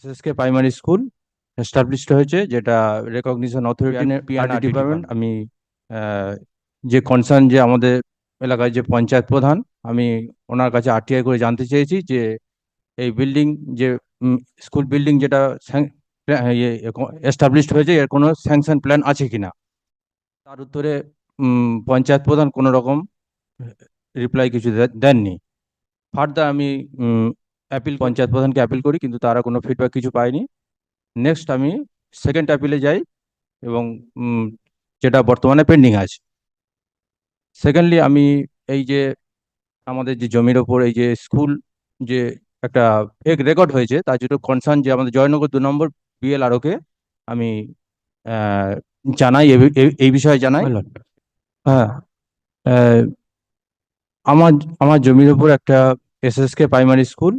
SSK primary school established হয়েছে যেটা recognition authority PRD department আমি যে কনসার্ন যে আমাদের এলাকায় যে পঞ্চায়েত প্রধান আমি ওনার কাছে আরটিআই করে জানতে চেয়েছি যে এই বিল্ডিং যে স্কুল বিল্ডিং যেটা এস্টাবলিশড হয়েছে এর কোনো স্যাংশন প্ল্যান আছে কিনা? তার উত্তরে পঞ্চায়েত প্রধান কোনো রকম রিপ্লাই কিছু দেননি। ফার্দার আমি অ্যাপিল পঞ্চায়েত প্রধানকে অ্যাপিল করি কিন্তু তারা কোনো ফিডব্যাক কিছু পায়নি। নেক্সট আমি সেকেন্ড অ্যাপিলে যাই এবং যেটা বর্তমানে পেন্ডিং আছে। সেকেন্ডলি আমি এই যে আমাদের যে জমির ওপর এই যে স্কুল যে একটা ফেক রেকর্ড হয়েছে তার জন্য কনসার্ন যে আমাদের জয়নগর দু নম্বর বিএলআরওকে আমি জানাই এই- এই বিষয়ে জানাই। হ্যাঁ আমার আমার জমির ওপর একটা এসএসকে প্রাইমারি স্কুল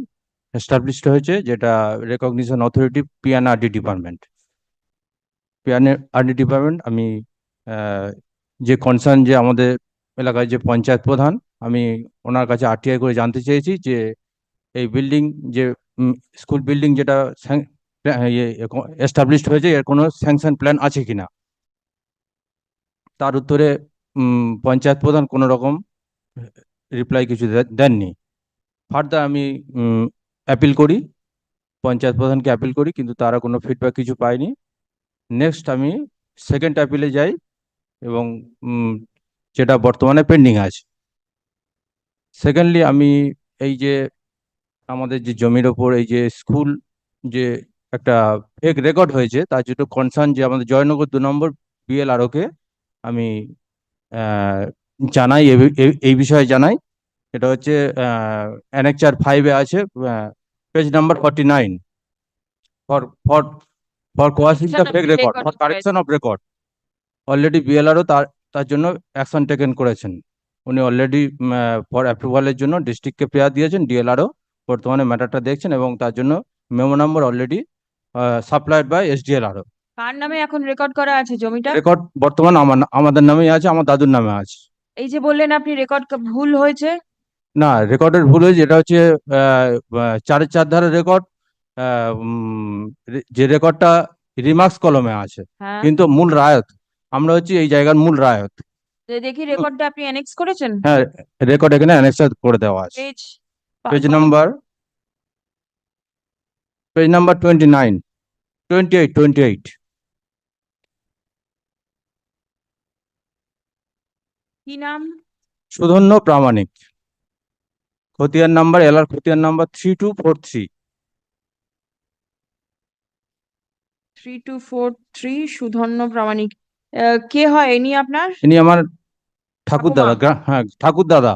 এস্টাবলিশড হয়েছে, যেটা recognition authority PNRD department PNRD department আমি যে কনসার্ন যে আমাদের এলাকায় যে পঞ্চায়েত প্রধান, আমি ওনার কাছে আরটিআই করে জানতে চেয়েছি যে এই বিল্ডিং যে স্কুল বিল্ডিং যেটা এস্টাবলিশড হয়েছে, এর কোনো স্যাংশন প্ল্যান আছে কিনা? তার উত্তরে পঞ্চায়েত প্রধান কোনো রকম রিপ্লাই কিছু দেননি। ফার্দার আমি অ্যাপিল করি, পঞ্চায়েত প্রধানকে অ্যাপিল করি, কিন্তু তারা কোনো ফিডব্যাক কিছু পায়নি। নেক্সট আমি সেকেন্ড অ্যাপিলে যাই এবং যেটা বর্তমানে পেন্ডিং আছে। সেকেন্ডলি আমি এই যে আমাদের যে জমির ওপর এই যে স্কুল যে একটা ফেক রেকর্ড হয়েছে, তার জন্য কনসার্ন যে আমাদের জয়নগর দু নম্বর বিএলআরওকে আমি জানাই এই বিষয়ে জানাই। এটা হচ্ছে অ্যানেকচার ফাইভে আছে page number forty nine for for for quashing the fake record for correction of record already BLRO তার তার জন্য অ্যাকশন টেকেন করেছেন। উনি অলরেডি ফর অ্যাপ্রুভালের জন্য ডিস্ট্রিক্টকে প্রেয়ার দিয়েছেন ডিএলআরও বর্তমানে ম্যাটারটা দেখছেন এবং তার জন্য memo number already supplied by SDLRO কার নামে এখন রেকর্ড করা আছে জমিটা? রেকর্ড বর্তমান আমার আমাদের নামেই আছে আমার দাদুর নামে আছে। এই যে বললেন আপনি রেকর্ড ভুল হয়েছে। না রেকর্ডের ভুল হয়েছে এটা হচ্ছে চারের চার ধারের রেকর্ড যে রেকর্ডটা রিমার্কস কলমে আছে হ্যাঁ। কিন্তু মূল রায়ত আমরা হচ্ছে এই জায়গার মূল রায়ত। দেখি রেকর্ডটা আপনি অ্যানেক্স করেছেন? হ্যাঁ রেকর্ড এখানে অ্যানেক্সার করে দেওয়া আছে। Page page number page number twenty nine twenty eight twenty eight কি নাম? সুধন্য প্রামাণিক। খতিয়ান নাম্বার এলআর খতিয়ান number three two four three three two four three Sudhanya Pramanik. কে হয়? ইনি আপনার? ইনি আমার ঠাকুর দাদা হ্যাঁ ঠাকুর দাদা।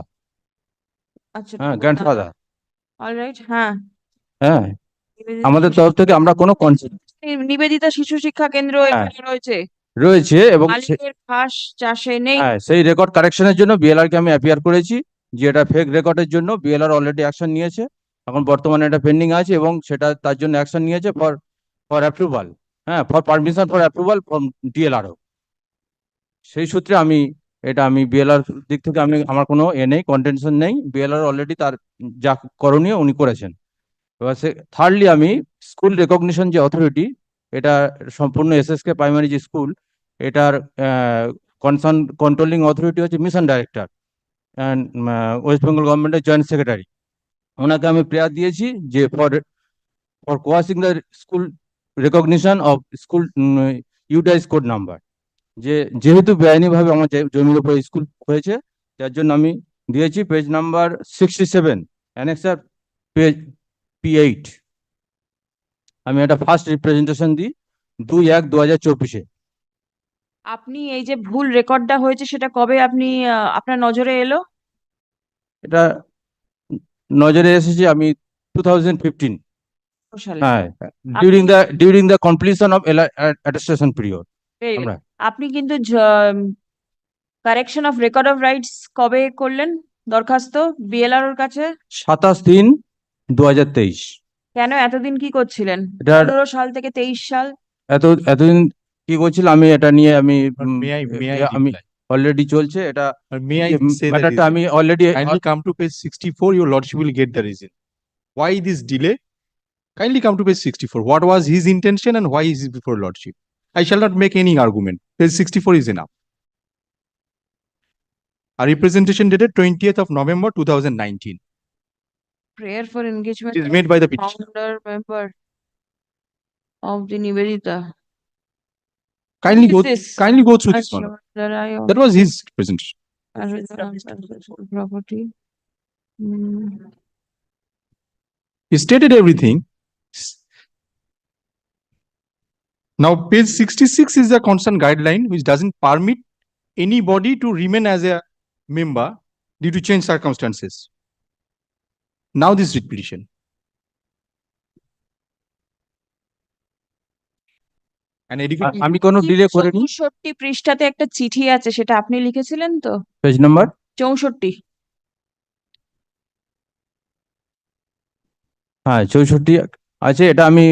আচ্ছা হ্যাঁ গ্র্যান্ডফাদার অলরাইট হ্যাঁ। হ্যাঁ আমাদের তরফ থেকে আমরা কোনো নিবেদিতা শিশু শিক্ষা কেন্দ্র হ্যাঁ। এখানে রয়েছে। রয়েছে এবং খাস চাষে নেই। হ্যাঁ সেই রেকর্ড কারেকশনের জন্য বিএলআর কে আমি অ্যাপিয়ার করেছি। যে এটা ফেক রেকর্ডের জন্য বিএলআর অলরেডি অ্যাকশন নিয়েছে। এখন বর্তমানে এটা পেন্ডিং আছে এবং সেটা তার জন্য অ্যাকশন নিয়েছে ফর ফর অ্যাপ্রুভাল হ্যাঁ for permission for approval from DLRO সেই সূত্রে আমি, এটা আমি বিএলআর দিক থেকে আমি, আমার কোনো এ নেই কন্টেনশন নেই। বিএলআর অলরেডি তার যা করণীয় উনি করেছেন। এবার সে থার্ডলি আমি স্কুল রেকগনিশন যে অথরিটি এটা সম্পূর্ণ এস এসএসকে প্রাইমারি যে স্কুল এটার কনসার্ন কন্ট্রোলিং অথরিটি হচ্ছে মিশন ডাইরেক্টর ওয়েস্ট বেঙ্গল গভর্নমেন্টের জয়েন্ট সেক্রেটারি ওনাকে আমি প্রেয়ার দিয়েছি যে for for quashing the school recognition of school UDISE code number যে, যেহেতু বেআইনিভাবে আমার জমির উপরে স্কুল হয়েছে, যার জন্য আমি দিয়েছি page number sixty seven annexure page P eight আমি একটা ফার্স্ট রিপ্রেজেন্টেশন দিই, দুই এক দু হাজার চব্বিশে। আপনি এই যে ভুল রেকর্ডটা হয়েছে সেটা কবে আপনি আপনার নজরে এলো? এটা নজরে এসেছে আমি টু থাউজেন্ড ফিফটিন সালে। হ্যাঁ during the during the completion of attestation period আপনি কিন্তু correction of record of rights কবে করলেন? দরখাস্ত বিএলআর ওর কাছে? সাতাশ তিন দু হাজার তেইশ। কেন? এতদিন কি করছিলেন? পনেরো সাল থেকে তেইশ সাল। এত এতদিন কি করছিল আমি এটা নিয়ে আমি আমি অলরেডি চলছে এটা ম্যাটারটা আমি already Kindly come to page sixty-four, your lordship will get the reason. Why this delay? Kindly come to page sixty-four. What was his intention and why is it before lordship? I shall not make any argument. Page sixty-four is representation dated twentieth of November two thousand nineteen. Prayer for engagement is made by the petitioner. founder member of the Nivedita. Kindly go, this? kindly go through this one. That was his presentation. property. Hmm. He stated everything. Now, page sixty-six is a constant guideline which doesn't permit anybody to remain as a member due to change circumstances. Now this writ আমি কোনো delay করিনি। চৌষট্টি পৃষ্ঠাতে একটা চিঠি আছে সেটা আপনি লিখেছিলেন তো? পেজ নাম্বার চৌষট্টি। হ্যাঁ চৌষট্টি আছে এটা আমি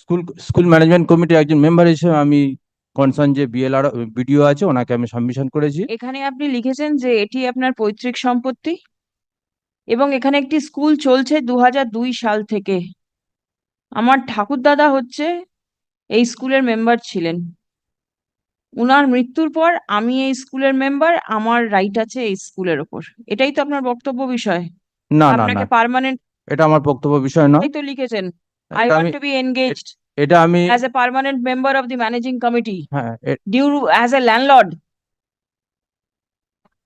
স্কুল স্কুল ম্যানেজমেন্ট কমিটির একজন মেম্বার হিসেবে আমি কনসার্ন যে বিএলআর বিডিও আছে ওনাকে আমি সাবমিশন করেছি। এখানে আপনি লিখেছেন যে এটি আপনার পৈতৃক সম্পত্তি এবং এখানে একটি স্কুল চলছে দু দুই সাল থেকে। আমার ঠাকুরদাদা হচ্ছে এই স্কুলের মেম্বার ছিলেন। উনার মৃত্যুর পর আমি এই স্কুলের মেম্বার আমার রাইট আছে এই স্কুলের ওপর। এটাই তো আপনার বক্তব্য বিষয়। না না না। আপনাকে পার্মানেন্ট এটা আমার বক্তব্য বিষয় নয়। তো লিখেছেন। I want to be engaged এটা আমি as a permanent member of the managing committee হ্যাঁ ডিউ অ্যাজ এ ল্যান্ডলর্ড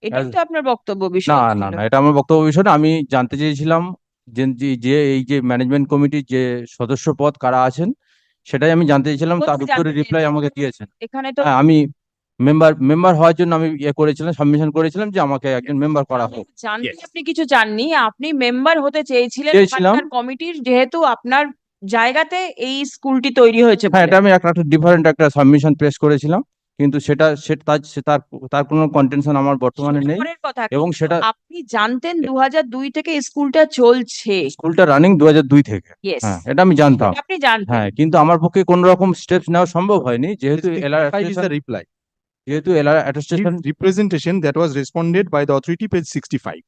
এটাই তো আপনার বক্তব্য বিষয় না না না এটা আমার বক্তব্য বিষয় না। আমি জানতে চেয়েছিলাম যে যে- যে এই যে ম্যানেজমেন্ট কমিটির যে সদস্য পদ কারা আছেন সেটাই আমি জানতে চাইছিলাম তার উত্তরে রিপ্লাই আমাকে দিয়েছেন। এখানে তো হ্যাঁ আমি মেম্বার মেম্বার হওয়ার জন্য আমি ইয়ে করেছিলাম সাবমিশন করেছিলাম যে আমাকে একজন মেম্বার করা হোক। জানতে আপনি কিছু চাননি আপনি মেম্বার হতে চেয়েছিলেন চেয়েছিলাম। কমিটির যেহেতু আপনার জায়গাতে এই স্কুলটি তৈরি হয়েছে হ্যাঁ এটা আমি একটা ডিফারেন্ট একটা সাবমিশন প্রেস করেছিলাম। কিন্তু সেটা সে- তার তার কোনো কন্টেনশন আমার বর্তমানে নেই এবং সেটা আপনি জানতেন দু দুই থেকে স্কুলটা চলছে। স্কুলটা রানিং দু হাজার দুই থেকে। হ্যাঁ এটা আমি জানতাম। আপনি জানতেন। হ্যাঁ কিন্তু আমার পক্ষে কোনো রকম স্টেপস নেওয়া সম্ভব হয়নি। যেহেতু reply. যেহেতু এলার attestation representation that that responded by the the page page sixty-five.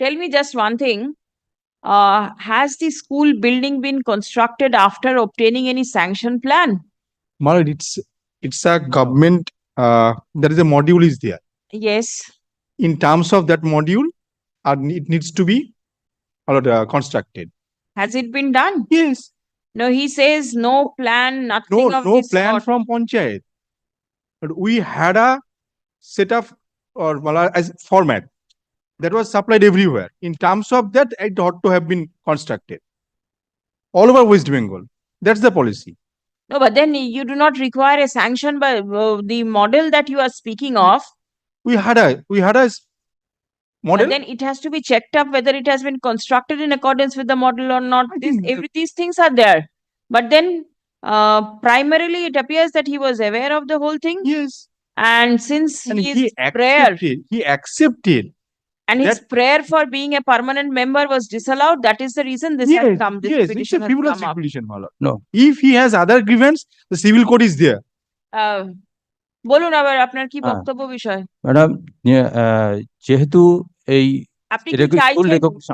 Tell me just one thing. Uh, has the school building been constructed after obtaining any sanction plan? Malad, it's, it's a government, uh, there is a module is there. Yes. In terms of that module, uh, it needs to be uh, constructed. Has it been done? Yes. No, he says no plan, No, nothing of no this plan sort. from Panchayat. But we had a set of or as format that was supplied everywhere. In terms of that, it ought to have been constructed. All over West Bengal. That's the policy. No, but then you do not require a sanction by uh, the model that you are speaking of. We had a, we had a s- But model. then it has to be checked up whether it has been constructed in accordance with the model or not. This, every, these things are there. But then uh, primarily it appears that he was aware of the whole thing. Yes. And since And he prayer accepted, he accepted. And his that- prayer for being a permanent member was disallowed, that is the reason this has Yes, come, this yes, it's a frivolous petition, Mala. No. If he has other grievance, the civil code is there. আহ, বলুন আবার আপনার কি হ্যাঁ। বক্তব্য বিষয়? Madam যেহেতু এই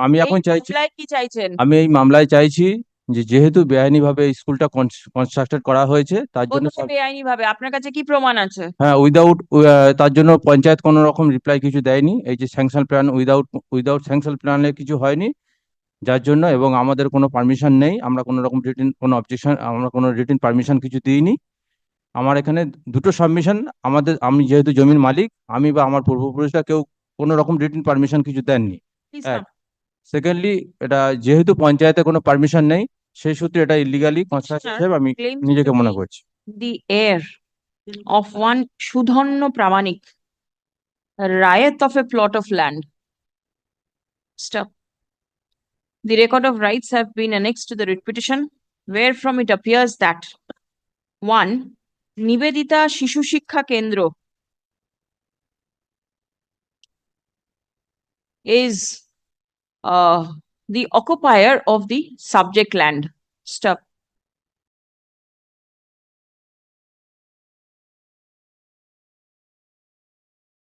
আমি এখন চাইছি মামলায় কি চাইছেন? আমি এই মামলায় চাইছি যে যেহেতু বেআইনিভাবে স্কুলটা কনস্ট্রাক্টেড করা হয়েছে তার জন্য বেআইনি ভাবে? আপনার কাছে কি প্রমাণ আছে? হ্যাঁ উইদাউট তার জন্য পঞ্চায়েত কোনো রকম রিপ্লাই কিছু দেয়নি এই যে sanction plan without without sanction প্ল্যানে কিছু হয়নি যার জন্য এবং আমাদের কোনো পারমিশন নেই আমরা কোনো রকম রিটিন কোনো অবজেকশন আমরা কোনো রিটিন পারমিশন কিছু দিইনি আমার এখানে দুটো সাবমিশন আমাদের আমি যেহেতু জমির মালিক আমি বা আমার পূর্বপুরুষরা কেউ কোনো রকম রিটিন পারমিশন কিছু দেননি হ্যাঁ। সেকেন্ডলি এটা যেহেতু পঞ্চায়েতে কোনো পারমিশন নেই সেই সূত্রে এটা ইলিগালি কনস্ট্রাকশন হিসেবে আমি নিজেকে মনে করছি heir of one Sudhanno Pramanik, a riot of a plot of land. Stop. The record of rights have been annexed to the writ petition, wherefrom it appears that one, Nivedita Shishu Shiksha Kendro is uh, the occupier of the subject land. Stop.